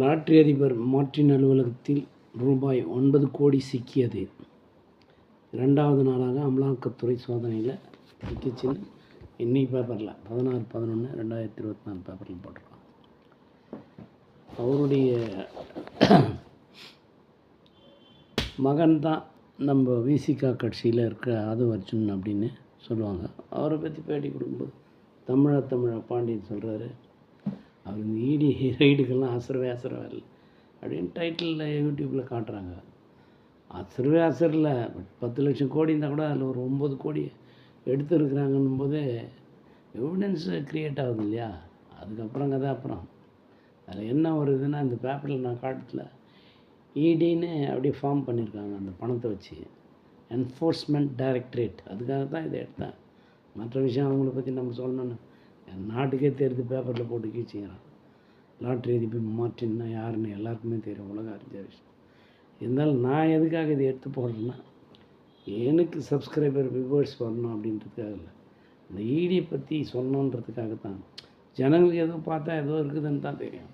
Lottery அதிபர் மாற்றின் அலுவலகத்தில் ரூபாய் ஒன்பது கோடி சிக்கியது. இரண்டாவது நாளாக அமலாக்கத்துறை சோதனையில் சிக்கிச்சுன்னு இன்னைக்கு பேப்பரில் பதினாறு பதினொன்று ரெண்டாயிரத்தி இருபத்தி நாலு பேப்பரில் போட்டிருக்கோம் அவருடைய மகன் தான் நம்ம விசிகா கட்சியில் இருக்க ஆதவ அர்ஜுன் அப்படின்னு சொல்லுவாங்க. அவரை பற்றி பேட்டி கொடுக்கும்போது தமிழா தமிழா பாண்டியன் சொல்கிறாரு அவர் இந்த இடி ரைடுக்கெல்லாம் அசுரவே அசரவே இல்லை. அப்படின்னு டைட்டிலில் யூடியூப்பில் காட்டுறாங்க. அசரவே அசரில். பத்து லட்சம் கோடி இருந்தால் கூட அதில் ஒரு ஒம்பது கோடி எடுத்துருக்குறாங்கன்னும் போது எவிடன்ஸ் க்ரியேட் ஆகுது இல்லையா? அதுக்கப்புறம் கதை அப்புறம். அதில் என்ன ஒரு இதுன்னா இந்த பேப்பரில் நான் காட்டல இடின்னு அப்படியே ஃபார்ம் பண்ணியிருக்காங்க அந்த பணத்தை வச்சு. என்ஃபோர்ஸ்மெண்ட் டைரக்டரேட் அதுக்காக தான் இதை எடுத்தேன். மற்ற விஷயம் அவங்கள பற்றி நம்ம சொல்லணுன்னு நாட்டுக்கே தெரிஞ்சு பேப்பரில் போட்டு கீச்சிக்கிறான். லாட்ரி அதிபர் மாற்றின்னா யாருன்னு எல்லாருக்குமே தெரியும் உலக அறிஞ்ச விஷயம். இருந்தாலும் நான் எதுக்காக இதை எடுத்து போடுறேன்னா எனக்கு சப்ஸ்கிரைபர் வியூவர்ஸ் வரணும் அப்படின்றதுக்காக இல்லை. இந்த ஈடியை பற்றி சொன்னோன்றதுக்காக தான் ஜனங்களுக்கு எதுவும் பார்த்தா ஏதோ இருக்குதுன்னு தான் தெரியும்.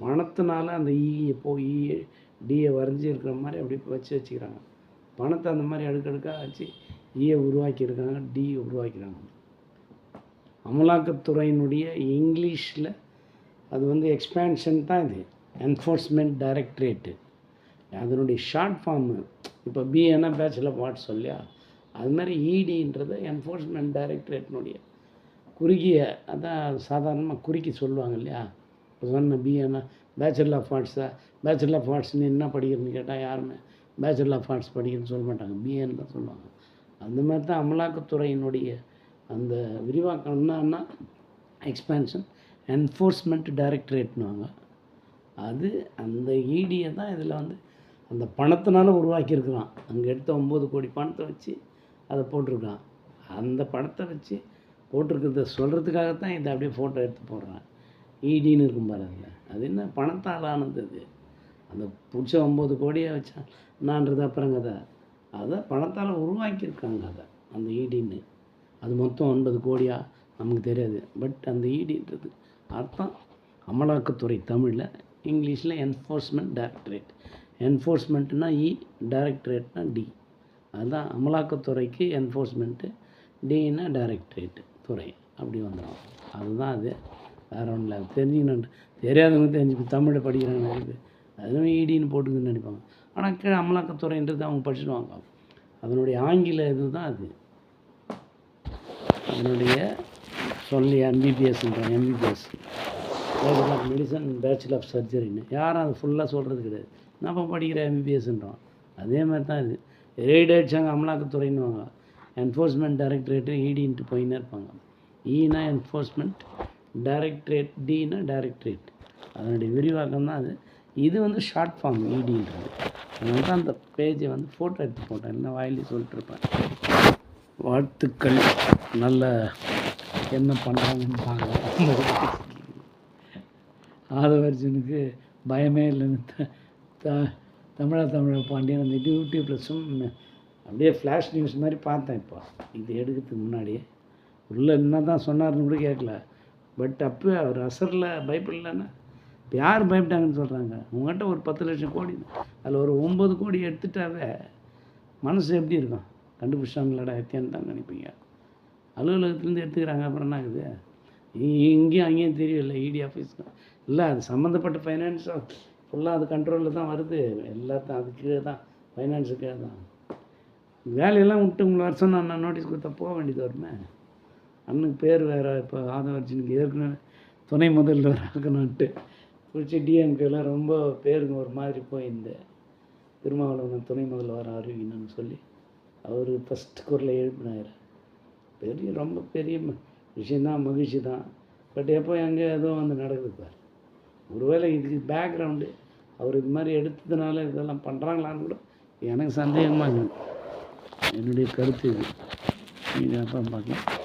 பணத்தினால அந்த ஈயை போய் டிஏ வரைஞ்சி இருக்கிற மாதிரி அப்படி வச்சு வச்சுக்கிறாங்க. பணத்தை அந்த மாதிரி அடுக்கடுக்காக வச்சு ஈயை உருவாக்கியிருக்காங்க டி உருவாக்கிறாங்க அமலாக்கத்துறையினுடைய இங்கிலீஷில் அது வந்து எக்ஸ்பேன்ஷன் தான் இது. என்ஃபோர்ஸ்மெண்ட் டைரக்டரேட்டு அதனுடைய ஷார்ட் ஃபார்மு இப்போ பிஏனா பேச்சுலர் ஆர்ட்ஸ் சொல்லியா? அது மாதிரி இடின்றது என்ஃபோர்ஸ்மெண்ட் டைரக்டரேட்னுடைய குறுகிய அதான் சாதாரணமாக குறுக்கி சொல்லுவாங்க இல்லையா? இப்போ சொன்ன பிஏனா பேச்சுலர் ஆஃப் ஆர்ட்ஸா பேச்சுலர் ஆஃப் ஆர்ட்ஸ்னு என்ன படிக்கிறேன்னு கேட்டால் யாருமே பேச்சுலர் ஆஃப் ஆர்ட்ஸ் படிக்கிறேன்னு சொல்ல மாட்டாங்க. பிஏன்னு தான் சொல்லுவாங்க? அந்த மாதிரி தான் அமலாக்கத்துறையினுடைய அந்த விரிவாக்கம் என்னன்னா எக்ஸ்பேன்ஷன் என்ஃபோர்ஸ்மெண்ட் டைரக்டரேட்னுவாங்க அது அந்த ஈடியை தான் இதில் வந்து அந்த பணத்தினால உருவாக்கியிருக்கிறான். அங்கே எடுத்த ஒம்பது கோடி பணத்தை வச்சு அதை போட்டிருக்கான். அந்த பணத்தை வச்சு போட்டிருக்கிறத சொல்கிறதுக்காக தான் இதை அப்படியே ஃபோட்டோ எடுத்து போடுறான். ஈடின்னு இருக்கும் பாரு அதில். அது என்ன பணத்தால் ஆனது இது அந்த பிடிச்ச ஒம்பது கோடியை வச்சா நான்றது அப்புறம் கதை அதை பணத்தால் உருவாக்கியிருக்காங்க அதை அந்த ஈடின்னு அது மொத்தம் ஒன்பது கோடியா? நமக்கு தெரியாது. பட் அந்த ஈடின்றது அர்த்தம். அமலாக்கத்துறை தமிழில் இங்கிலீஷில் என்ஃபோர்ஸ்மெண்ட் டைரக்டரேட் என்ஃபோர்ஸ்மெண்ட்னா இ டைரக்டரேட்னா டி அதுதான் அமலாக்கத்துறைக்கு என்ஃபோர்ஸ்மெண்ட்டு டின்னா டைரக்டரேட் துறை. அப்படி வந்துடும் அதுதான் அது. வேறு ஒன்றும் இல்லை. தெரிஞ்சுக்கணும் தெரியாதவங்க தெரிஞ்சு தமிழை படிக்கிறாங்க. நிறைய அதுவும் இடின்னு போட்டுக்குன்னு நினைப்பாங்க. ஆனால் கீழே அமலாக்கத்துறைன்றது அவங்க படிச்சுடுவாங்க. அதனுடைய ஆங்கில இது தான் அது. என்னுடைய சொல்லி எம்பிபிஎஸ்ன்றாங்க MBBS bachelor of medicine bachelor of சர்ஜரின்னு யாரும் அது ஃபுல்லாக சொல்கிறது கிடையாது. நம்ம படிக்கிற எம்பிபிஎஸ்ன்றோம் அதே மாதிரி தான் இது. ரெய்டு அடிச்சாங்க அமலாக்கத்துறைன்னுவாங்க என்ஃபோர்ஸ்மெண்ட் டைரக்டரேட்டு இடின்ட்டு போயின்னே இருப்பாங்க. ஈனா என்ஃபோர்ஸ்மெண்ட் டைரக்டரேட் டினா டைரக்டரேட் அதனுடைய விரிவாக்கம் தான் அது. இது வந்து ஷார்ட் ஃபார்ம் இடின்றது அதனால தான் அந்த பேஜை வந்து ஃபோட்டோ எடுத்து போட்டேன். என்ன வாயிலே சொல்லிட்டு இருப்பேன். வாழ்த்துக்கள். நல்ல என்ன பண்ணாங்க ஆதவர்ஜனுக்கு பயமே இல்லைன்னு த த தமிழா தமிழா பாண்டியன் அந்த யூடியூப்பில் சும்மா அப்படியே ஃப்ளாஷ் நியூஸ் மாதிரி பார்த்தேன் இப்போ. இது எடுக்கிறதுக்கு முன்னாடியே. உள்ளே என்ன தான் சொன்னார்னு கூட கேட்கல. பட் அப்போ அவர் அசரில் பயப்படலன்னா இப்போ யார் பயப்பட்டாங்கன்னு சொல்கிறாங்க உங்கள்கிட்ட ஒரு பத்து லட்சம் கோடி அதில் ஒரு ஒம்பது கோடி எடுத்துட்டாவே மனசு எப்படி இருக்கும்? கண்டுபிடிச்சாங்களடா எத்தியான்னு தான் நினைப்பீங்க. அலுவலகத்துலேருந்து எடுத்துக்கிறாங்க அப்புறம் என்ன ஆகுது? இங்கேயும் அங்கேயும் தெரியல இடி ஆஃபீஸ்க்கு இல்லை அது சம்மந்தப்பட்ட ஃபைனான்ஸோ ஃபுல்லாக அது கண்ட்ரோலில் தான் வருது. எல்லாத்தையும் அது கீழே தான் ஃபைனான்ஸு கீழே தான். வேலையெல்லாம் விட்டு உங்களை வருஷம் நான் நோட்டீஸ் கொடுத்தா போக வேண்டியது வருமே? அண்ணனுக்கு பேர் வேறு இப்போ ஆதவர்ஜினுக்கு ஏற்கனவே துணை முதல்வர் ஆகணுன்ட்டு பிடிச்சி டிஎம்கேலாம் ரொம்ப பேருங்க ஒரு மாதிரி போயிருந்தேன் திருமாவளவன் துணை முதல்வர் அறிவிக்கணும்னு சொல்லி. அவர் ஃபஸ்ட் குரலை எழுப்பினார். பெரிய ரொம்ப பெரிய ம- விஷயந்தான் மகிழ்ச்சி தான் பட் எப்போ எங்கே ஏதோ வந்து நடக்குது பார். ஒருவேளை இதுக்கு பேக்ரவுண்டு அவர் இது மாதிரி எடுத்ததுனால இதெல்லாம் பண்ணுறாங்களான்னு கூட எனக்கு சந்தேகமாக என்னுடைய கருத்து இது. நீங்கள் அப்புறம் பார்க்கலாம்.